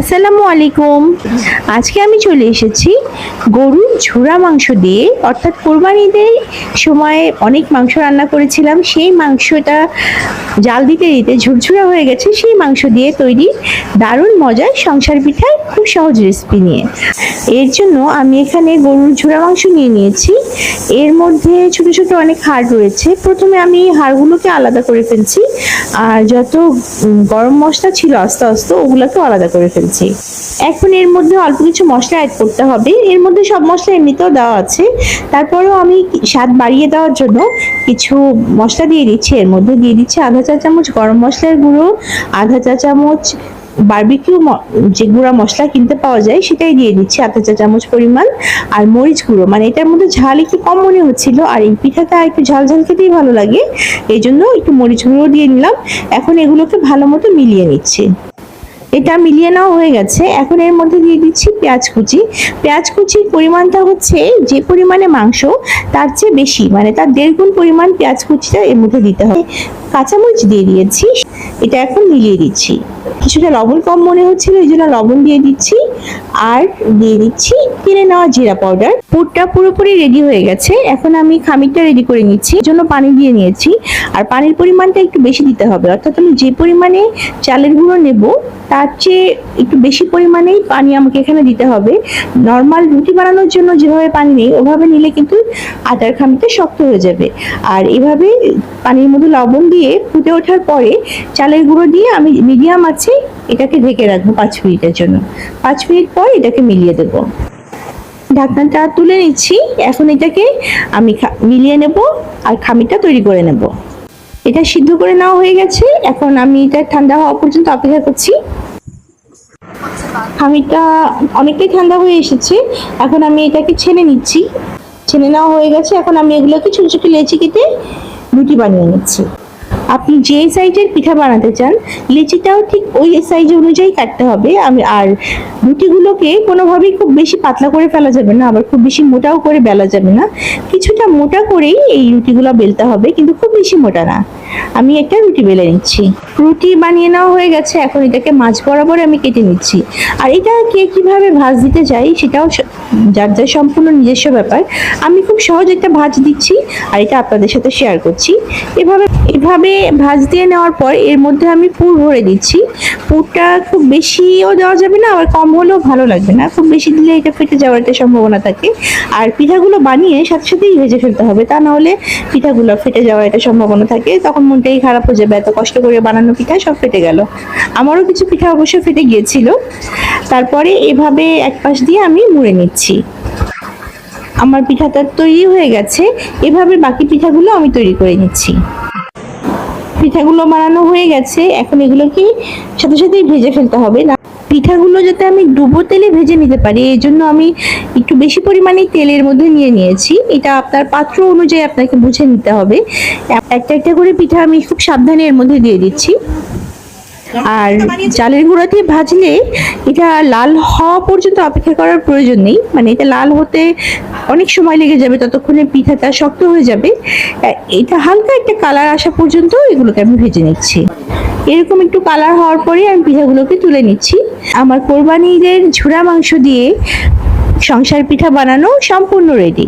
আসসালামু আলাইকুম। আজকে আমি চলে এসেছি গরুর ঝুরা মাংস দিয়ে। অর্থাৎ কোরবানিদের সময় অনেক মাংস রান্না করেছিলাম। সেই মাংসটা জাল দিতে দিতে ঝুরঝুরা হয়ে গেছে। সেই মাংস দিয়ে তৈরি দারুণ মজার সংসার পিঠার খুব সহজ রেসিপি নিয়ে। এর জন্য আমি এখানে গরুর ঝুরা মাংস নিয়ে নিয়েছি। এর মধ্যে ছোট ছোট অনেক হাড় রয়েছে। প্রথমে আমি হাড়গুলোকে আলাদা করে ফেলছি। আর যত গরম মশলা ছিল আস্তে আস্তে ওগুলোকে আলাদা করে ফেলছি। এখন এর মধ্যে অল্প কিছু মশলা অ্যাড করতে হবে। এর মধ্যে সব মশলা এমনিতেও দেওয়া আছে। তারপরেও আমি স্বাদ বাড়িয়ে দেওয়ার জন্য কিছু মশলা দিয়ে দিচ্ছি। এর মধ্যে দিয়ে দিচ্ছি আধা চা চামচ গরম মশলার গুঁড়ো, আধা চা চামচ বারবিকিউ যে গুঁড়া মশলা কিনতে পাওয়া যায়, সেটাই দিয়ে দিচ্ছি আধা চা চামচ পরিমাণ। আর মরিচ গুঁড়ো মানে এটার মধ্যে ঝাল একটু কম মনে হচ্ছিল, আর এই পিঠাটা একটু ঝাল ঝাল খেতেই ভালো লাগে। এই জন্য একটু মরিচ গুঁড়ো দিয়ে নিলাম। এখন এগুলোকে ভালো মতো মিলিয়ে নিচ্ছি। এটা মিলিয়ে নেওয়া হয়ে গেছে। এখন এর মধ্যে দিয়ে দিচ্ছি পেঁয়াজ কুচি। পেঁয়াজ কুচির পরিমাণটা হচ্ছে যে পরিমাণে মাংস, তার চেয়ে বেশি মানে তার দেড় গুণ পরিমাণ পেঁয়াজ কুচিটা এর মধ্যে দিতে হবে। কাঁচামরিচ দিয়ে দিয়েছি। এটা এখন মিলিয়ে দিচ্ছি। কিছুটা লবণ কম মনে হচ্ছিল, এই জন্য লবণ দিয়ে দিচ্ছি। আর দিয়ে দিচ্ছি কিনে নেওয়া জিরা পাউডার। পুরটা পুরোপুরি রেডি হয়ে গেছে। এখন আমি খামিরটা রেডি করে নিচ্ছি। জন্য পানি দিয়ে নিয়েছি। আর পানির পরিমাণটা একটু বেশি দিতে হবে। অর্থাৎ আমি যে পরিমাণে চালের গুঁড়ো নেব, তার চেয়ে একটু বেশি পরিমাণেই পানি আমাকে এখানে দিতে হবে। নর্মাল রুটি বানানোর জন্য যেভাবে পানি নেই, ওভাবে নিলে কিন্তু আটার খামিরটা শক্ত হয়ে যাবে। আর এভাবে পানির মধ্যে লবণ দিয়ে ফুটে ওঠার পরে চালের গুঁড়ো দিয়ে আমি মিডিয়াম আছে, এটাকে ঢেকে রাখব পাঁচ মিনিটের জন্য। পাঁচ পর এটাকে মিলিয়ে দেবো। ঢাকনাটা তুলে নিচ্ছি। এখন এটাকে আমি মিলিয়ে নেব আর খামিরটা তৈরি করে নেব। এটা সিদ্ধ করে নেওয়া হয়ে গেছে। এখন আমি এটা ঠান্ডা হওয়া পর্যন্ত অপেক্ষা করছি। খামিরটা অনেকটাই ঠান্ডা হয়ে এসেছে। এখন আমি এটাকে ছেনে নিচ্ছি। ছেনে নেওয়া হয়ে গেছে। এখন আমি এগুলোকে ছোট ছোট লেচি কেটে রুটি বানিয়ে নিচ্ছি। আপনি যে সাইজের পিঠা বানাতে চান, লিচিটাও ঠিক ওই সাইজ অনুযায়ী কাটতে হবে। আমি আর রুটিগুলোকে কোনোভাবেই খুব বেশি পাতলা করে ফেলা যাবে না, আবার খুব বেশি মোটাও করে বেলা যাবে না। কিছুটা মোটা করেই এই রুটিগুলো বেলতে হবে, কিন্তু খুব বেশি মোটা না। আমি একটা রুটি বেলে নিচ্ছি। রুটি বানিয়ে নেওয়া হয়ে গেছে, এখন এটাকে মাছ বরাবর আমি কেটে নিচ্ছি। আর এটা কে কীভাবে ভাজ দিতে চাই সেটাও যার যার সম্পূর্ণ নিজস্ব ব্যাপার। আমি খুব সহজ একটা ভাজ দিচ্ছি, আর এটা আপনাদের সাথে শেয়ার করছি। এভাবে এভাবে ভাজ দিয়ে নেওয়ার পর এর মধ্যে আমি পুর ভরে দিচ্ছি। পুরটা খুব বেশিও দেওয়া যাবে না, আবার কম হলেও ভালো লাগবে না। খুব বেশি দিলে এটা ফেটে যাওয়ার একটা সম্ভাবনা থাকে। আর পিঠাগুলো বানিয়ে সাথে সাথেই ভেজে ফেলতে হবে, তা না হলে পিঠাগুলো ফেটে যাওয়ার একটা সম্ভাবনা থাকে। তখন মনটাই খারাপ হয়ে যাবে, এত কষ্ট করে বানানো পিঠা সব ফেটে গেল। আমারও কিছু পিঠা অবশ্য ফেটে গিয়েছিল। তারপরে এভাবে এক পাশ দিয়ে আমি মুড়ে নিচ্ছি। আমার পিঠাটা তৈরি হয়ে গেছে, এভাবে বাকি পিঠাগুলো আমি তৈরি করে নিচ্ছি। পিঠাগুলো বানানো হয়ে গেছে, এখন এগুলোকে সাথে সাথেই ভেজে ফেলতে হবে, না পিঠাগুলো যাতে আমি ডুবো তেলে ভেজে নিতে পারি, এই জন্য আমি একটু বেশি পরিমাণে তেলের মধ্যে নিয়ে নিয়েছি। এটা আপনার পাত্র অনুযায়ী আপনাকে বুঝে নিতে হবে। একটা একটা করে পিঠা আমি খুব সাবধানে এর মধ্যে দিয়ে দিচ্ছি। আর চালের গুঁড়া দিয়ে ভাজলে এটা লাল হওয়া পর্যন্ত অপেক্ষা করার প্রয়োজন নেই। মানে এটা লাল হতে অনেক সময় লেগে যাবে, ততক্ষণে পিঠাটা শক্ত হয়ে যাবে। এটা হালকা একটা কালার আসা পর্যন্ত এগুলোকে আমি ভেজে নিচ্ছি। এরকম একটু কালার হওয়ার পরে আমি পিঠাগুলোকে তুলে নিচ্ছি। আমার কোরবানিদের ঝুরা মাংস দিয়ে সংসার পিঠা বানানো সম্পূর্ণ রেডি